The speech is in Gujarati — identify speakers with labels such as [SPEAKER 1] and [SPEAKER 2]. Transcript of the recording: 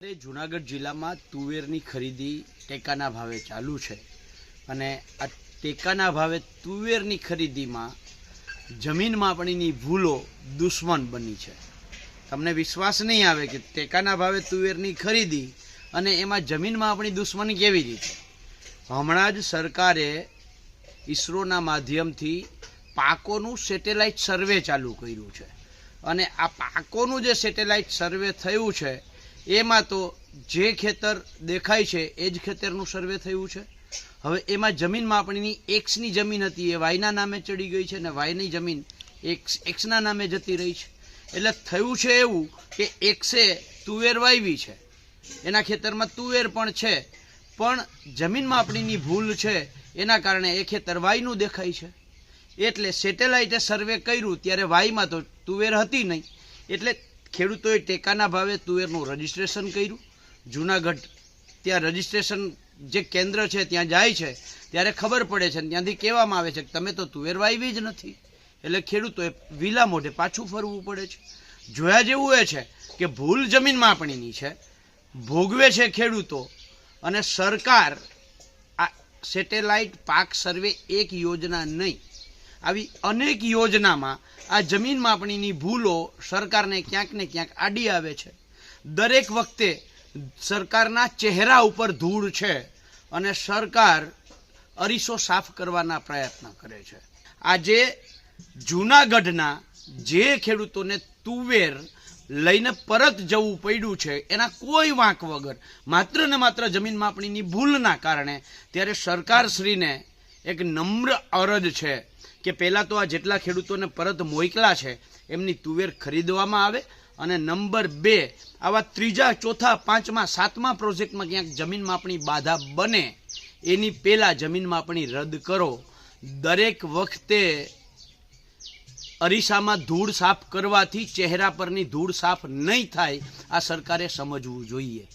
[SPEAKER 1] જુનાગઢ જિલ્લામાં તુવેરની ખરીદી ટેકાના ભાવે ચાલુ છે. અને આ ટેકાના ભાવે તુવેરની ખરીદીમાં જમીન માપણીની ભૂલો દુશ્મન બની છે. તમને વિશ્વાસ નહીં આવે કે ટેકાના ભાવે તુવેરની ખરીદી અને એમાં જમીન માપણી દુશ્મની કેવી રીતે? હમણાં જ સરકારે ઈસરોના માધ્યમથી પાકોનું સેટેલાઇટ સર્વે ચાલુ કર્યું છે. અને આ પાકોનું જે સેટેલાઇટ સર્વે થયું છે એમાં તો જે ખેતર દેખાય છે, એ જ ખેતરનું સર્વે થયું છે. હવે એમાં જમીન માપણીની એક્સની જમીન હતી, એ વાયના નામે ચડી ગઈ છે અને વાયની જમીન એક્સ, એક્સના નામે જતી રહી છે. એટલે થયું છે એવું કે એક્સે તુવેર વાવી છે. એના ખેતરમાં તુવેર પણ છે. પણ જમીન માપણીની ભૂલ છે, એના કારણે એ ખેતર વાયનું દેખાય છે. એટલે સેટેલાઇટે સર્વે કર્યું, ત્યારે વાયમાં તો તુવેર હતી નહીં. એટલે ખેડૂતોએ ટેકાના ભાવે તુવેરનું રજીસ્ટ્રેશન કર્યું. જૂનાગઢ, ત્યાં રજિસ્ટ્રેશન જે કેન્દ્ર છે, ત્યાં જાય છે, ત્યારે ખબર પડે છે ત્યાંથી કહેવામાં આવે છે કે તમે તો તુવેર વાવી જ નથી. એટલે ખેડૂતોએ વિલા મોઢે પાછું ફરવું પડે છે. જોયા જેવું એ છે કે ભૂલ જમીન માપણીની છે, ભોગવે છે ખેડૂતો અને સરકાર આ સેટેલાઇટ પાક સર્વે એક યોજના નહીં. આવી અનેક યોજનામાં આ જમીન માપણીની ભૂલો સરકારને ક્યાંક ને ક્યાંક આડી આવે છે. દરેક વખતે સરકારના ચહેરા ઉપર ધૂળ છે અને સરકાર અરીસો સાફ કરવાના પ્રયત્ન કરે છે. આજે જૂનાગઢના જે ખેડૂતોને તુવેર લઈને પરત જવું પડ્યું છે, એના કોઈ વાંક વગર, માત્ર ને માત્ર જમીન માપણીની ભૂલના કારણે, ત્યારે સરકારશ્રીને એક નમ્ર અરજ છે કે પહેલાં તો આ જેટલા ખેડૂતોને પરત મોકલા છે, એમની તુવેર ખરીદવામાં આવે અને નંબર બે, આવા ત્રીજા, ચોથા, પાંચમા, સાતમા પ્રોજેક્ટમાં ક્યાંક જમીન માપણી બાધા બને, એની પહેલાં જમીન માપણી રદ કરો. દરેક વખતે અરીસામાં ધૂળ સાફ કરવાથી ચહેરા પરની ધૂળ સાફ નહીં થાય, આ સરકારે સમજવું જોઈએ.